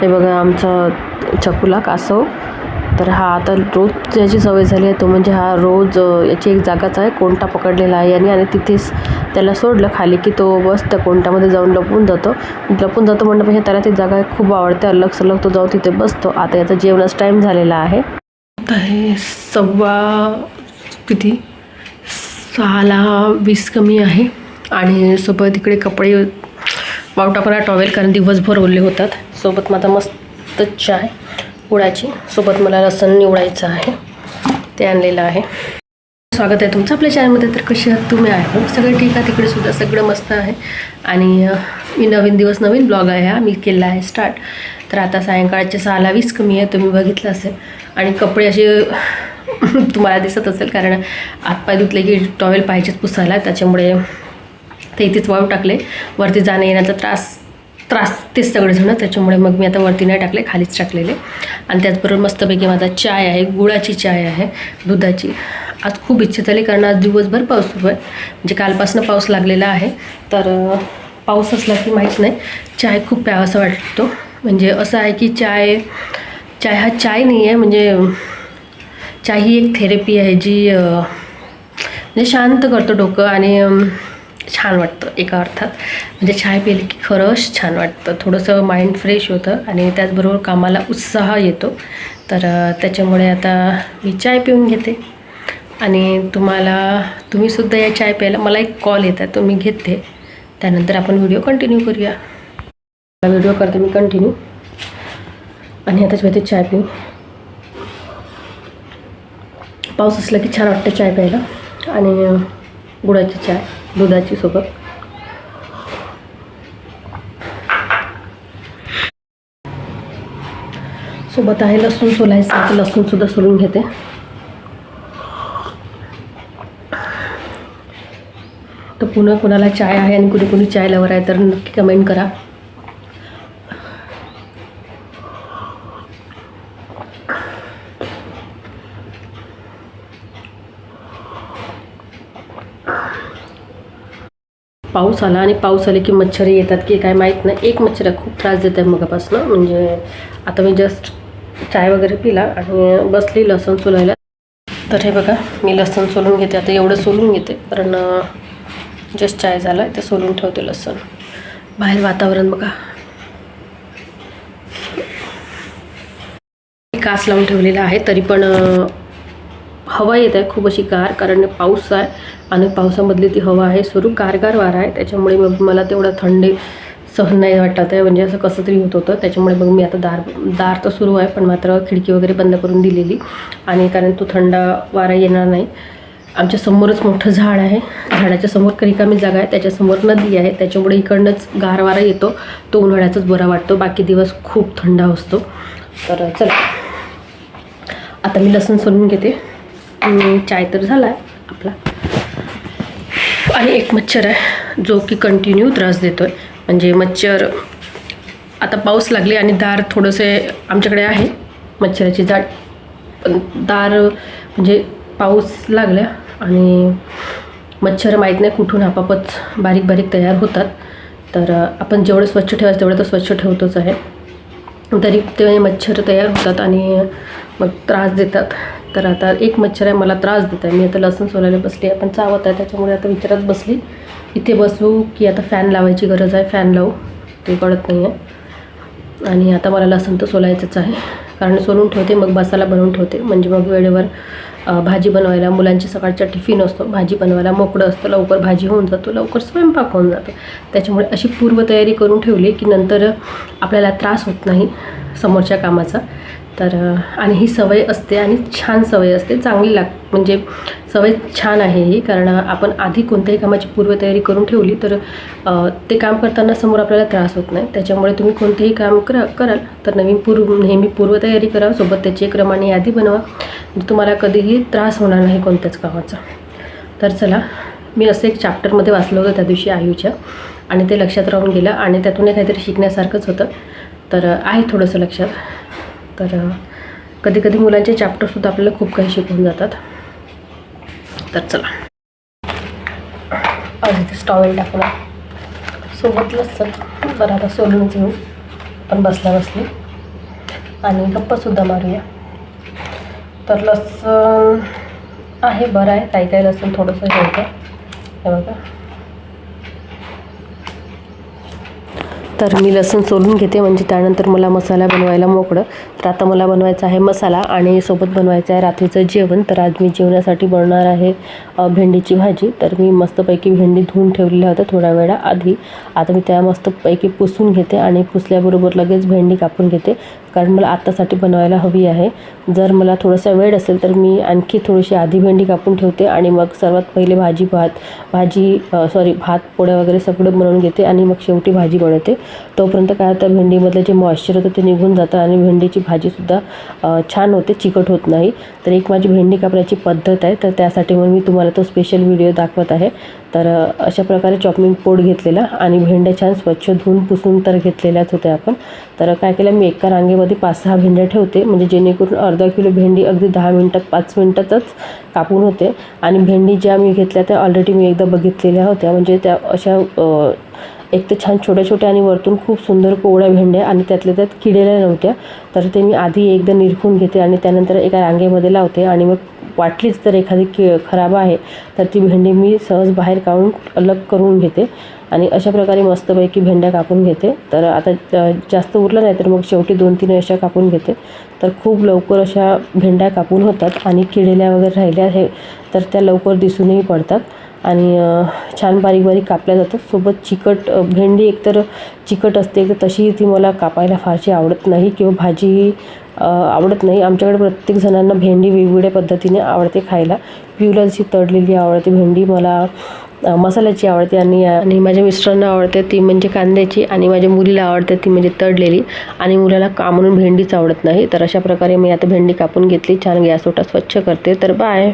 हे बघा आमचा चकुला कासव. तर हा आता रोज याची सवय झाली आहे तो म्हणजे हा रोज याची एक जागाच आहे कोणता पकडलेला आहे याने आणि तिथेच त्याला सोडलं खाली की तो बस त्या कोणत्यामध्ये जाऊन लपून जातो. लपून जातो म्हणण्यापेक्षा त्याला ती जागा खूप आवडते अलग सलग तो जाऊन तिथे बसतो. आता याचा जेवणाचा टाईम झालेला आहे. आता हे सव्वा किती? सहाला वीस कमी आहे. आणि सोबत इकडे कपडे वावटा टाकून टॉवेल कारण दिवसभर उरले होतात. सोबत माझा मस्त चाय उडाची सोबत मला लसण निवडायचं आहे. ते आणलेलं आहे. स्वागत आहे तुमचं. आपल्या चॅनलमध्ये तर कसे आहात? तुम्ही आहे हो? सगळं ठीक आहे. तिकडे सुद्धा सगळं मस्त आहे. आणि मी नवीन दिवस नवीन ब्लॉग आहे हा. मी केला आहे स्टार्ट तर आता सायंकाळचे सहाला वीस कमी आहे. तुम्ही बघितलं असेल. आणि कपडे असे तुम्हाला दिसत असेल. कारण हातपाय धुतले की टॉवेल पाहिजेच पुसायला. त्याच्यामुळे ते इथेच वाळू टाकले. वरती जाण्या येण्याचा त्रास त्रास तेच सगळेजण त्याच्यामुळे मग मी आता वरती नाही टाकले खालीच टाकलेले. आणि त्याचबरोबर मस्तपैकी माझा चाय आहे गुळाची चाय आहे दुधाची. आज खूप इच्छा झाली कारण आज दिवसभर पाऊस सुरू आहे. म्हणजे कालपासून पाऊस लागलेला आहे तर पाऊस असला की माहीत नाही. चाय खूप प्यावासा वाटतो. म्हणजे असं आहे की चाय चाय हा चाय नाही आहे म्हणजे चाय ही एक थेरपी आहे जी म्हणजे शांत करतो डोकं आणि छान वाटतं एका अर्थात. म्हणजे चाय पिली की खरंच छान वाटतं. थोडंसं माइंड फ्रेश होतं आणि त्याचबरोबर कामाला उत्साह येतो. तर त्याच्यामुळे आता मी चाय पिऊन घेते. आणि तुम्हाला तुम्हीसुद्धा या चाय प्यायला मला एक कॉल येत आहे तो मी घेते. त्यानंतर आपण व्हिडिओ कंटिन्यू करूया. व्हिडिओ करते मी कंटिन्यू आणि आताच पिते चाय पिऊन. पाऊस असला की छान वाटतं चाय प्यायला. आणि गुळाची चाय दुधाची सोबत. सोबत आहे लसूण सोलायचं लसूण सुद्धा सोलून घेते. तर पुन्हा कुणाला चाय आहे आणि कुणी कुणी चाय लवर आहे तर नक्की कमेंट करा. पाऊस आला आणि पाऊस आले की मच्छर येतात की काय माहीत नाही. एक मच्छर खूप त्रास देत आहे मगापासून. म्हणजे आता मी जस्ट चाय वगैरे पिला आणि बसली लसूण सोलायला तर हे बघा मी लसूण सोलून घेते. आता एवढं सोलून घेते कारण जस्ट चाय झाला ते सोलून ठेवते लसूण. बाहेर वातावरण बघा. कास लावून ठेवलेला आहे तरी पण हवा येत आहे खूप अशी गार कारण पाऊस आहे आणि पावसामधली ती हवा आहे स्वरूप गारगार वारा आहे. त्याच्यामुळे मग मला तेवढं थंडी सहन नाही वाटत आहे. म्हणजे असं कसं तरी होत होतं. त्याच्यामुळे मग मी आता दार दार तर सुरू आहे पण मात्र खिडकी वगैरे बंद करून दिलेली. आणि कारण तो थंड वारा येणार नाही. आमच्या समोरच मोठं झाड आहे. झाडाच्या समोर रिकामी जागा आहे. त्याच्यासमोर नदी आहे. त्याच्यामुळे इकडनंच गार वारा येतो. तो उन्हाळ्याचाच बरा वाटतो. बाकी दिवस खूप थंड असतो. तर चला. आता मी लसूण सोलून घेते. चाय तर झाला आहे आपला. आणि एक मच्छर आहे जो की कंटिन्यू त्रास देतो आहे म्हणजे मच्छर आता पाऊस लागले आणि दार थोडंसे आमच्याकडे आहे मच्छराची जाड. पण दार म्हणजे पाऊस लागला आणि मच्छर माहीत नाही कुठून आपापच बारीक बारीक तयार होतात. तर आपण जेवढं स्वच्छ ठेवायचं तेवढं तर स्वच्छ ठेवतोच आहे. तरी ते मच्छर तयार होतात आणि मग त्रास देतात. तर आता एक मच्छर आहे मला त्रास देत आहे. मी आता लसूण सोलायला बसली आहे. चावत आहे त्याच्यामुळे आता विचारात बसली. इथे बसू की आता फॅन लावायची गरज आहे. फॅन लावू. ते कळत नाही आहे आणि आता मला लसूण तर सोलायचंच आहे. कारण सोलून ठेवते मग मसाला बनवून ठेवते. म्हणजे मग वेळेवर भाजी बनवायला मुलांची सकाळचा टिफिन असतो भाजी बनवायला मोकळं असतं लवकर भाजी होऊन जातो लवकर स्वयंपाक होऊन जातो. त्याच्यामुळे अशी पूर्वतयारी करून ठेवली की नंतर आपल्याला त्रास होत नाही समोरच्या कामाचा. तर आणि ही सवय असते आणि छान सवय असते. चांगली लाग म्हणजे सवय छान आहे ही कारण आपण आधी कोणत्याही कामाची पूर्वतयारी करून ठेवली तर ते काम करताना समोर आपल्याला त्रास होत नाही. त्याच्यामुळे तुम्ही कोणतेही काम करा कराल तर नवीन पूर्व नेहमी पूर्वतयारी करा सोबत त्याची एक क्रमाने यादी बनवा. म्हणजे तुम्हाला कधीही त्रास होणार नाही कोणत्याच कामाचा. तर चला मी असं एक चॅप्टरमध्ये वाचलं होतं त्या दिवशी आयुच्या. आणि ते लक्षात राहून गेलं. आणि त्यातून काहीतरी शिकण्यासारखंच होतं. तर आहे थोडंसं लक्षात. तर कधी कधी मुलांचे चॅप्टरसुद्धा आपल्याला खूप काही शिकवून जातात. तर चला. आणि स्टॉवेल टाकला. सोबत लसत बरं आता सोलून घेऊ पण बसल्या बसली आणि गप्पासुद्धा मारूया. तर लसण आहे बरं आहे. काही काही लसूण थोडंसं हे होतं. हे बघा. तर मी लसूण सोलून घेते म्हणजे त्यानंतर मला मसाला बनवायला मोकळं. तर आता मला बनवायचा आहे मसाला आणि सोबत बनवायचं आहे रात्रीचं जेवण. तर आज मी जेवणासाठी बनवणार आहे भेंडीची भाजी. तर मी मस्तपैकी भेंडी धुवून ठेवलेल्या होत्या थोड्या वेळा आधी. आता मी त्या मस्तपैकी पुसून घेते आणि पुसल्याबरोबर लगेच भेंडी कापून घेते. कारण मला आत्तासाठी बनवायला हवी आहे. जर मला थोडासा वेळ असेल तर मी आणखी थोडीशी आधी भेंडी कापून ठेवते आणि मग सर्वात पहिले भाजी भात भाजी सॉरी भात पोळ्या वगैरे सगळं बनवून घेते आणि मग शेवटी भाजी बनवते. तोपर्यंत काय होतं भेंडीमधलं जे मॉइश्चर होतं ते निघून जातं आणि भेंडीची भाजीसुद्धा छान होते चिकट होत नाही. तर एक माझी भेंडी कापण्याची पद्धत आहे तर त्यासाठी मग मी तुम्हाला तो स्पेशल व्हिडिओ दाखवत आहे. तर अशा प्रकारे चॉपिंग पोड घेतलेला आणि भेंड्या छान स्वच्छ धुवून पुसून तर घेतलेल्याच होत्या आपण. तर काय केलं मी एका रांगेमध्ये पाच सहा भेंड्या ठेवते. म्हणजे जेणेकरून अर्धा किलो भेंडी अगदी दहा मिनटात पाच मिनटातच कापून होते. आणि भेंडी ज्या मी घेतल्या त्या ऑलरेडी मी एकदा बघितलेल्या होत्या. म्हणजे त्या अशा एक तर छान छोट्या छोट्या आणि वरतून खूप सुंदर कोवळ्या भेंड्या आणि त्यातल्या त्यात किडेल्या नव्हत्या. तर ते मी आधी एकदा निरखून घेते आणि त्यानंतर एका रांगेमध्ये लावते आणि मग वाटलीच तर एखादी कि खराब आहे तर ती भेंडी मी सहज बाहेर काढून अलग करून घेते आणि अशा प्रकारे मस्तपैकी भेंड्या कापून घेते. तर आता जास्त उरलं नाही तर मग शेवटी दोन तीन अशा कापून घेते. तर खूप लवकर अशा भेंड्या कापून होतात आणि किडेल्या वगैरे राहिल्या हे तर त्या लवकर दिसूनही पडतात. आणि छान बारीक बारीक कापल्या जातात. सोबत चिकट भेंडी एकतर चिकट असते तर तशी ती मला कापायला फारशी आवडत नाही किंवा भाजी आवडत नाही. आमच्याकडे प्रत्येक जणांना भेंडी वेगवेगळ्या पद्धतीने आवडते खायला. पिवला तळलेली आवडते भेंडी मला मसाल्याची आवडते आणि आणि माझ्या मिस्टरांना आवडते ती म्हणजे कांद्याची आणि माझ्या मुलीला आवडते ती म्हणजे तळलेली. आणि मुलाला का म्हणून भेंडीच आवडत नाही. तर अशा प्रकारे मी आता भेंडी कापून घेतली. छान गॅस ओटा स्वच्छ करते. तर बाय.